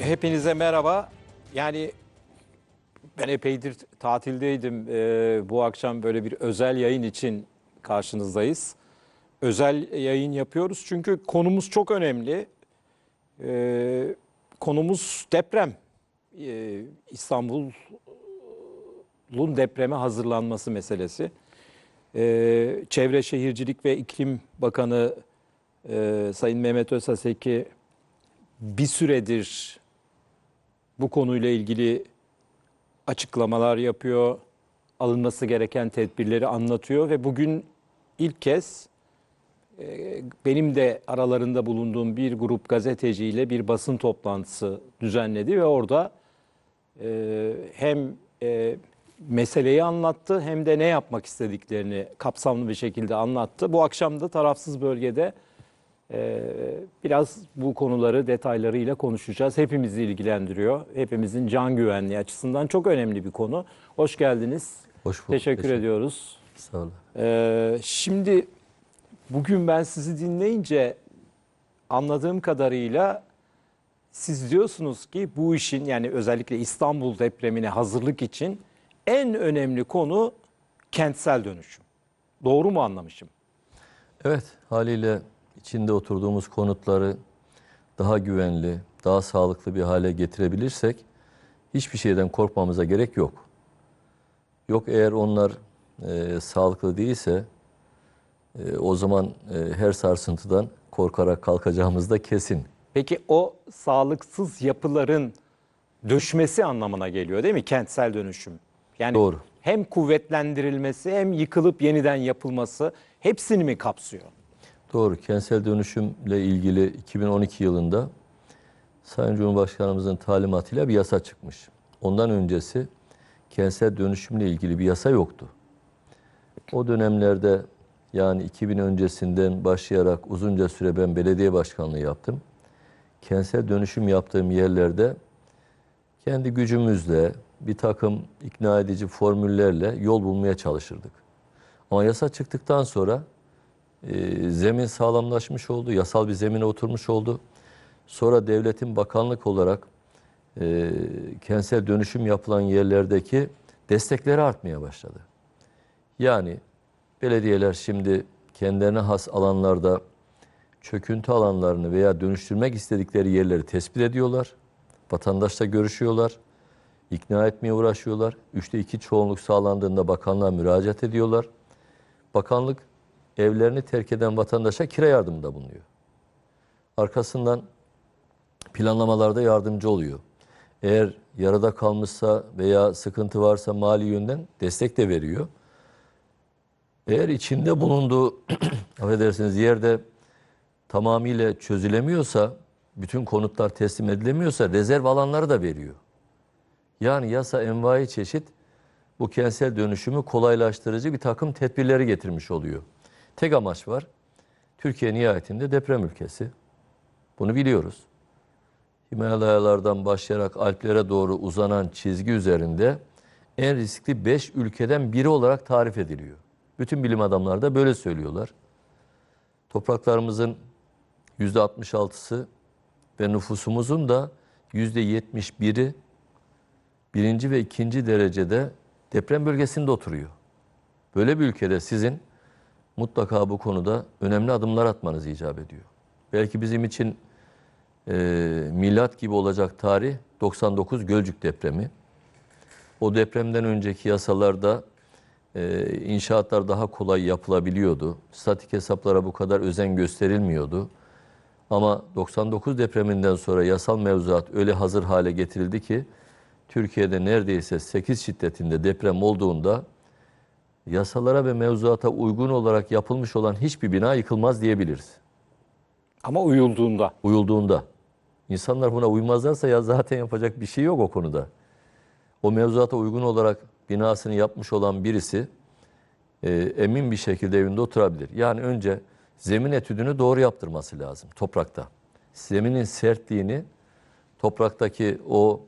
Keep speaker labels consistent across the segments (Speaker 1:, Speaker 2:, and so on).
Speaker 1: Hepinize merhaba. Yani ben epeydir tatildeydim. Ee, bu akşam böyle bir özel yayın için karşınızdayız. Özel yayın yapıyoruz çünkü konumuz çok önemli. Ee, konumuz deprem. Ee, İstanbul'un depreme hazırlanması meselesi. Ee, Çevre Şehircilik ve İklim Bakanı e, Sayın Mehmet Özaseki bir süredir bu konuyla ilgili açıklamalar yapıyor, alınması gereken tedbirleri anlatıyor ve bugün ilk kez e, benim de aralarında bulunduğum bir grup gazeteciyle bir basın toplantısı düzenledi ve orada e, hem e, meseleyi anlattı hem de ne yapmak istediklerini kapsamlı bir şekilde anlattı. Bu akşam da tarafsız bölgede biraz bu konuları detaylarıyla konuşacağız. Hepimizi ilgilendiriyor. Hepimizin can güvenliği açısından çok önemli bir konu. Hoş geldiniz.
Speaker 2: Hoş bulduk.
Speaker 1: Teşekkür,
Speaker 2: Teşekkür-
Speaker 1: ediyoruz.
Speaker 2: Sağ olun.
Speaker 1: Ee, şimdi bugün ben sizi dinleyince anladığım kadarıyla siz diyorsunuz ki bu işin yani özellikle İstanbul depremine hazırlık için en önemli konu kentsel dönüşüm. Doğru mu anlamışım?
Speaker 2: Evet, haliyle içinde oturduğumuz konutları daha güvenli, daha sağlıklı bir hale getirebilirsek hiçbir şeyden korkmamıza gerek yok. Yok eğer onlar e, sağlıklı değilse e, o zaman e, her sarsıntıdan korkarak kalkacağımız da kesin.
Speaker 1: Peki o sağlıksız yapıların döşmesi anlamına geliyor değil mi kentsel dönüşüm? Yani
Speaker 2: Doğru.
Speaker 1: hem kuvvetlendirilmesi hem yıkılıp yeniden yapılması hepsini mi kapsıyor?
Speaker 2: Doğru, kentsel dönüşümle ilgili 2012 yılında Sayın Cumhurbaşkanımızın talimatıyla bir yasa çıkmış. Ondan öncesi kentsel dönüşümle ilgili bir yasa yoktu. O dönemlerde yani 2000 öncesinden başlayarak uzunca süre ben belediye başkanlığı yaptım. Kentsel dönüşüm yaptığım yerlerde kendi gücümüzle bir takım ikna edici formüllerle yol bulmaya çalışırdık. Ama yasa çıktıktan sonra e, zemin sağlamlaşmış oldu, yasal bir zemine oturmuş oldu. Sonra devletin bakanlık olarak e, kentsel dönüşüm yapılan yerlerdeki destekleri artmaya başladı. Yani belediyeler şimdi kendilerine has alanlarda çöküntü alanlarını veya dönüştürmek istedikleri yerleri tespit ediyorlar. Vatandaşla görüşüyorlar. ikna etmeye uğraşıyorlar. Üçte iki çoğunluk sağlandığında bakanlığa müracaat ediyorlar. Bakanlık evlerini terk eden vatandaşa kira yardımında bulunuyor. Arkasından planlamalarda yardımcı oluyor. Eğer yarıda kalmışsa veya sıkıntı varsa mali yönden destek de veriyor. Eğer içinde bulunduğu affedersiniz yerde tamamıyla çözülemiyorsa, bütün konutlar teslim edilemiyorsa rezerv alanları da veriyor. Yani yasa envai çeşit bu kentsel dönüşümü kolaylaştırıcı bir takım tedbirleri getirmiş oluyor. Tek amaç var. Türkiye nihayetinde deprem ülkesi. Bunu biliyoruz. Himalayalardan başlayarak Alplere doğru uzanan çizgi üzerinde en riskli 5 ülkeden biri olarak tarif ediliyor. Bütün bilim adamları da böyle söylüyorlar. Topraklarımızın %66'sı ve nüfusumuzun da %71'i birinci ve ikinci derecede deprem bölgesinde oturuyor. Böyle bir ülkede sizin mutlaka bu konuda önemli adımlar atmanız icap ediyor. Belki bizim için e, milat gibi olacak tarih 99 Gölcük depremi. O depremden önceki yasalarda e, inşaatlar daha kolay yapılabiliyordu. Statik hesaplara bu kadar özen gösterilmiyordu. Ama 99 depreminden sonra yasal mevzuat öyle hazır hale getirildi ki Türkiye'de neredeyse 8 şiddetinde deprem olduğunda yasalara ve mevzuata uygun olarak yapılmış olan hiçbir bina yıkılmaz diyebiliriz.
Speaker 1: Ama uyulduğunda.
Speaker 2: Uyulduğunda. İnsanlar buna uymazlarsa ya zaten yapacak bir şey yok o konuda. O mevzuata uygun olarak binasını yapmış olan birisi e, emin bir şekilde evinde oturabilir. Yani önce zemin etüdünü doğru yaptırması lazım toprakta. Zeminin sertliğini topraktaki o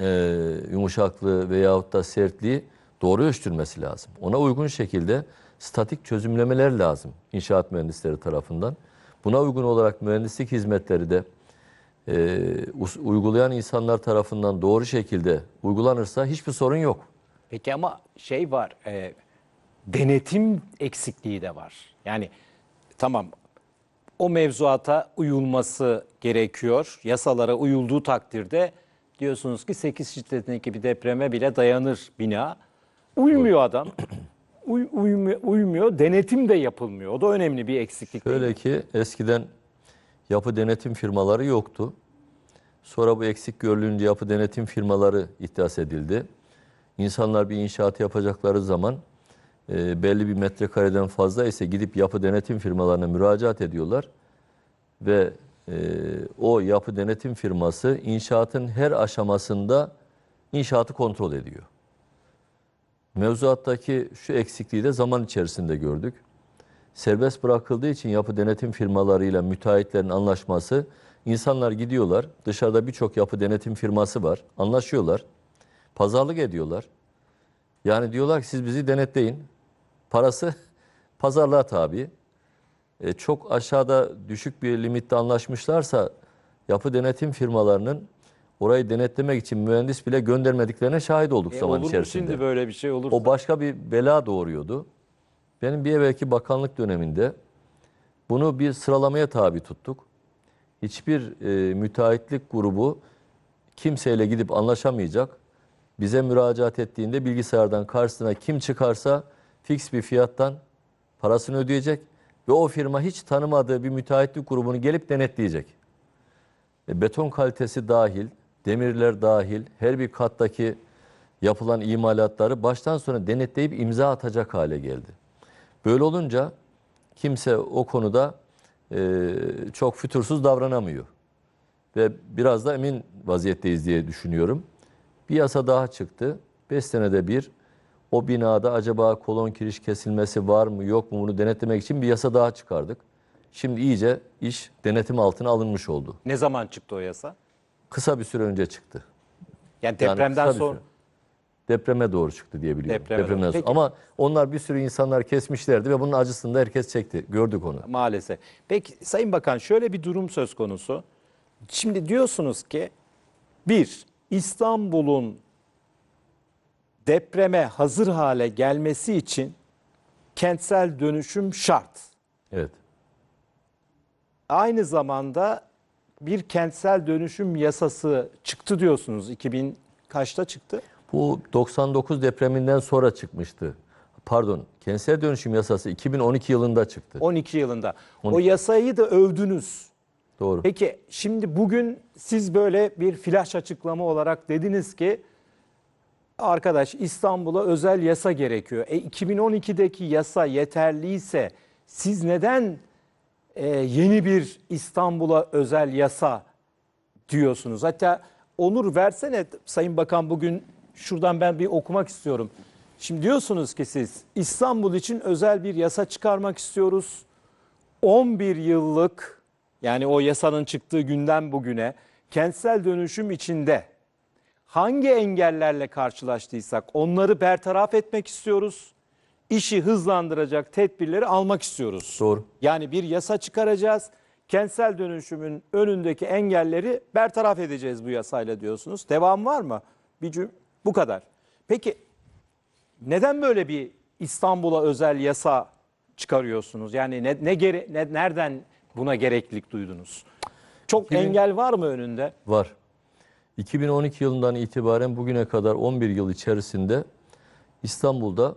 Speaker 2: e, yumuşaklığı veyahut da sertliği doğru ölçtürmesi lazım. Ona uygun şekilde statik çözümlemeler lazım inşaat mühendisleri tarafından. Buna uygun olarak mühendislik hizmetleri de e, uygulayan insanlar tarafından doğru şekilde uygulanırsa hiçbir sorun yok.
Speaker 1: Peki ama şey var, e, denetim eksikliği de var. Yani tamam o mevzuata uyulması gerekiyor. Yasalara uyulduğu takdirde diyorsunuz ki 8 şiddetindeki bir depreme bile dayanır bina. Uymuyor adam. Uy- uymuyor, uymuyor. Denetim de yapılmıyor. O da önemli bir eksiklik.
Speaker 2: Şöyle ki eskiden yapı denetim firmaları yoktu. Sonra bu eksik görülünce yapı denetim firmaları ihdas edildi. İnsanlar bir inşaat yapacakları zaman e, belli bir metrekareden fazla ise gidip yapı denetim firmalarına müracaat ediyorlar. Ve e, o yapı denetim firması inşaatın her aşamasında inşaatı kontrol ediyor. Mevzuattaki şu eksikliği de zaman içerisinde gördük serbest bırakıldığı için yapı denetim firmalarıyla müteahhitlerin anlaşması insanlar gidiyorlar. Dışarıda birçok yapı denetim firması var. Anlaşıyorlar. Pazarlık ediyorlar. Yani diyorlar ki siz bizi denetleyin. Parası pazarlığa tabi. E, çok aşağıda düşük bir limitte anlaşmışlarsa yapı denetim firmalarının orayı denetlemek için mühendis bile göndermediklerine şahit olduk
Speaker 1: E,
Speaker 2: zaman
Speaker 1: olur
Speaker 2: içerisinde.
Speaker 1: şimdi böyle bir şey olursa?
Speaker 2: O başka bir bela doğuruyordu. Benim bir evvelki bakanlık döneminde bunu bir sıralamaya tabi tuttuk. Hiçbir e, müteahhitlik grubu kimseyle gidip anlaşamayacak. Bize müracaat ettiğinde bilgisayardan karşısına kim çıkarsa fix bir fiyattan parasını ödeyecek ve o firma hiç tanımadığı bir müteahhitlik grubunu gelip denetleyecek. E, beton kalitesi dahil, demirler dahil, her bir kattaki yapılan imalatları baştan sona denetleyip imza atacak hale geldi. Böyle olunca kimse o konuda e, çok fütursuz davranamıyor. Ve biraz da emin vaziyetteyiz diye düşünüyorum. Bir yasa daha çıktı. 5 senede bir o binada acaba kolon kiriş kesilmesi var mı yok mu bunu denetlemek için bir yasa daha çıkardık. Şimdi iyice iş denetim altına alınmış oldu.
Speaker 1: Ne zaman çıktı o yasa?
Speaker 2: Kısa bir süre önce çıktı.
Speaker 1: Yani
Speaker 2: Yani
Speaker 1: depremden
Speaker 2: bir
Speaker 1: sonra.
Speaker 2: Depreme doğru çıktı diye biliyorum.
Speaker 1: Depreme
Speaker 2: Depremden sonra. Ama onlar bir sürü insanlar kesmişlerdi ve bunun acısını da herkes çekti. Gördük onu.
Speaker 1: Maalesef. Peki Sayın Bakan şöyle bir durum söz konusu. Şimdi diyorsunuz ki bir İstanbul'un depreme hazır hale gelmesi için kentsel dönüşüm şart.
Speaker 2: Evet.
Speaker 1: Aynı zamanda bir kentsel dönüşüm yasası çıktı diyorsunuz. 2000 kaçta çıktı?
Speaker 2: Bu 99 depreminden sonra çıkmıştı. Pardon, kentsel dönüşüm yasası 2012 yılında çıktı.
Speaker 1: 12 yılında. O
Speaker 2: 12.
Speaker 1: yasayı da övdünüz.
Speaker 2: Doğru.
Speaker 1: Peki şimdi bugün siz böyle bir flash açıklama olarak dediniz ki arkadaş İstanbul'a özel yasa gerekiyor. E 2012'deki yasa yeterliyse siz neden e, yeni bir İstanbul'a özel yasa diyorsunuz? Hatta Onur versene Sayın Bakan bugün şuradan ben bir okumak istiyorum. Şimdi diyorsunuz ki siz İstanbul için özel bir yasa çıkarmak istiyoruz. 11 yıllık yani o yasanın çıktığı günden bugüne kentsel dönüşüm içinde hangi engellerle karşılaştıysak onları bertaraf etmek istiyoruz. İşi hızlandıracak tedbirleri almak istiyoruz.
Speaker 2: Doğru.
Speaker 1: Yani bir yasa çıkaracağız. Kentsel dönüşümün önündeki engelleri bertaraf edeceğiz bu yasayla diyorsunuz. Devam var mı? Bir cüm bu kadar. Peki neden böyle bir İstanbul'a özel yasa çıkarıyorsunuz? Yani ne, ne, gere, ne nereden buna gereklilik duydunuz? Çok
Speaker 2: 2000
Speaker 1: engel var mı önünde?
Speaker 2: Var. 2012 yılından itibaren bugüne kadar 11 yıl içerisinde İstanbul'da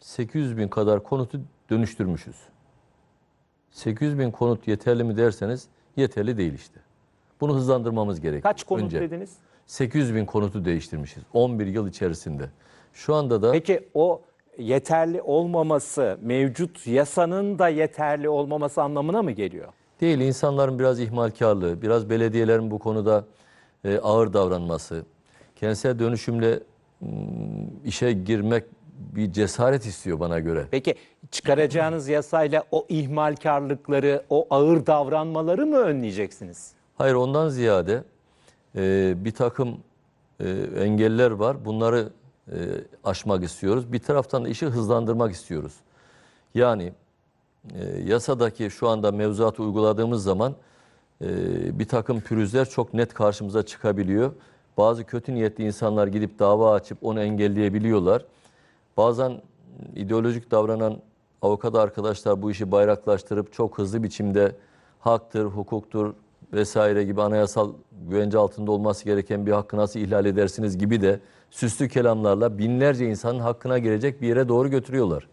Speaker 2: 800 bin kadar konutu dönüştürmüşüz. 800 bin konut yeterli mi derseniz yeterli değil işte. Bunu hızlandırmamız gerekiyor.
Speaker 1: Kaç konut
Speaker 2: Önce.
Speaker 1: dediniz?
Speaker 2: 800 bin konutu değiştirmişiz 11 yıl içerisinde. Şu anda da
Speaker 1: Peki o yeterli olmaması mevcut yasanın da yeterli olmaması anlamına mı geliyor?
Speaker 2: Değil, insanların biraz ihmalkarlığı, biraz belediyelerin bu konuda e, ağır davranması, kentsel dönüşümle m, işe girmek bir cesaret istiyor bana göre.
Speaker 1: Peki çıkaracağınız yasayla o ihmalkarlıkları, o ağır davranmaları mı önleyeceksiniz?
Speaker 2: Hayır ondan ziyade e, bir takım e, engeller var. Bunları e, aşmak istiyoruz. Bir taraftan da işi hızlandırmak istiyoruz. Yani e, yasadaki şu anda mevzuatı uyguladığımız zaman e, bir takım pürüzler çok net karşımıza çıkabiliyor. Bazı kötü niyetli insanlar gidip dava açıp onu engelleyebiliyorlar. Bazen ideolojik davranan avukat arkadaşlar bu işi bayraklaştırıp çok hızlı biçimde haktır, hukuktur vesaire gibi anayasal güvence altında olması gereken bir hakkı nasıl ihlal edersiniz gibi de süslü kelamlarla binlerce insanın hakkına girecek bir yere doğru götürüyorlar.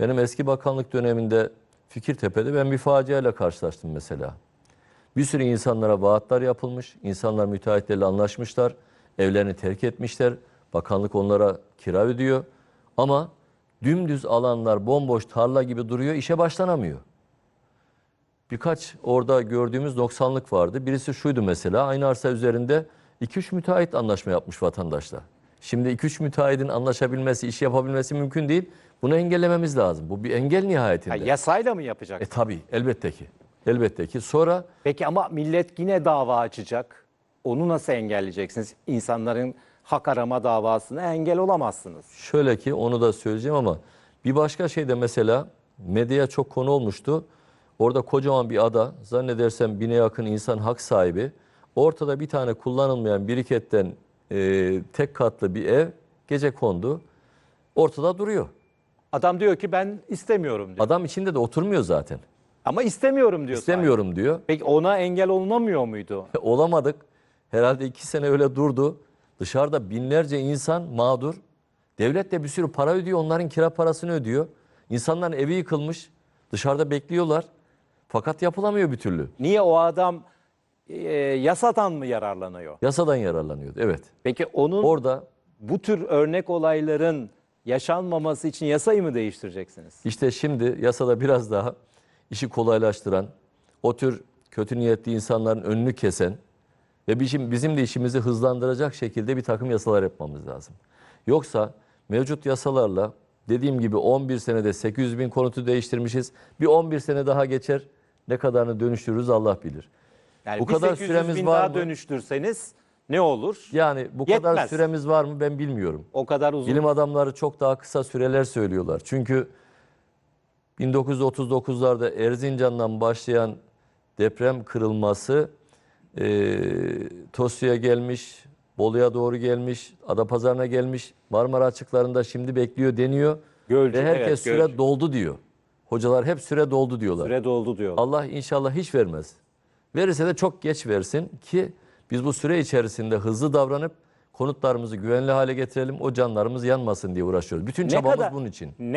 Speaker 2: Benim eski bakanlık döneminde Fikirtepe'de ben bir faciayla karşılaştım mesela. Bir sürü insanlara vaatler yapılmış, insanlar müteahhitlerle anlaşmışlar, evlerini terk etmişler, bakanlık onlara kira ödüyor. Ama dümdüz alanlar bomboş tarla gibi duruyor, işe başlanamıyor. Birkaç orada gördüğümüz noksanlık vardı. Birisi şuydu mesela, aynı arsa üzerinde 2-3 müteahhit anlaşma yapmış vatandaşla. Şimdi 2-3 müteahhitin anlaşabilmesi, iş yapabilmesi mümkün değil. Bunu engellememiz lazım. Bu bir engel nihayetinde.
Speaker 1: Ha, yasayla mı yapacak?
Speaker 2: E tabii elbette ki. Elbette ki. Sonra
Speaker 1: Peki ama millet yine dava açacak. Onu nasıl engelleyeceksiniz? İnsanların hak arama davasına engel olamazsınız.
Speaker 2: şöyle ki onu da söyleyeceğim ama bir başka şey de mesela medyaya çok konu olmuştu. Orada kocaman bir ada zannedersem bine yakın insan hak sahibi. Ortada bir tane kullanılmayan biriketten e, tek katlı bir ev gece kondu. Ortada duruyor.
Speaker 1: Adam diyor ki ben istemiyorum diyor.
Speaker 2: Adam içinde de oturmuyor zaten.
Speaker 1: Ama istemiyorum diyor.
Speaker 2: İstemiyorum diyor.
Speaker 1: Peki ona engel olunamıyor muydu?
Speaker 2: Olamadık. Herhalde iki sene öyle durdu. Dışarıda binlerce insan mağdur. Devlet de bir sürü para ödüyor. Onların kira parasını ödüyor. İnsanların evi yıkılmış. Dışarıda bekliyorlar. Fakat yapılamıyor bir türlü.
Speaker 1: Niye o adam e, yasadan mı yararlanıyor?
Speaker 2: Yasadan yararlanıyordu. Evet.
Speaker 1: Peki onun
Speaker 2: Orada
Speaker 1: bu tür örnek olayların yaşanmaması için yasayı mı değiştireceksiniz?
Speaker 2: işte şimdi yasada biraz daha işi kolaylaştıran, o tür kötü niyetli insanların önünü kesen ve bizim, bizim de işimizi hızlandıracak şekilde bir takım yasalar yapmamız lazım. Yoksa mevcut yasalarla dediğim gibi 11 senede 800 bin konutu değiştirmişiz. Bir 11 sene daha geçer. Ne kadarını dönüştürürüz Allah bilir.
Speaker 1: Yani
Speaker 2: Bu kadar
Speaker 1: 800
Speaker 2: süremiz
Speaker 1: bin
Speaker 2: var
Speaker 1: daha
Speaker 2: mı?
Speaker 1: dönüştürseniz ne olur?
Speaker 2: Yani bu kadar
Speaker 1: Yetmez.
Speaker 2: süremiz var mı ben bilmiyorum.
Speaker 1: O kadar uzun.
Speaker 2: Bilim adamları çok daha kısa süreler söylüyorlar. Çünkü 1939'larda Erzincan'dan başlayan deprem kırılması e, Tosya'ya gelmiş, Bolu'ya doğru gelmiş, Adapazarı'na gelmiş, Marmara açıklarında şimdi bekliyor deniyor.
Speaker 1: Gölcük,
Speaker 2: Ve herkes
Speaker 1: evet,
Speaker 2: süre
Speaker 1: Gölcük.
Speaker 2: doldu diyor. Hocalar hep süre doldu diyorlar.
Speaker 1: Süre doldu diyor.
Speaker 2: Allah inşallah hiç vermez. Verirse de çok geç versin ki biz bu süre içerisinde hızlı davranıp konutlarımızı güvenli hale getirelim. O canlarımız yanmasın diye uğraşıyoruz. Bütün
Speaker 1: Ne
Speaker 2: çabamız
Speaker 1: kadar-
Speaker 2: bunun için.
Speaker 1: Ne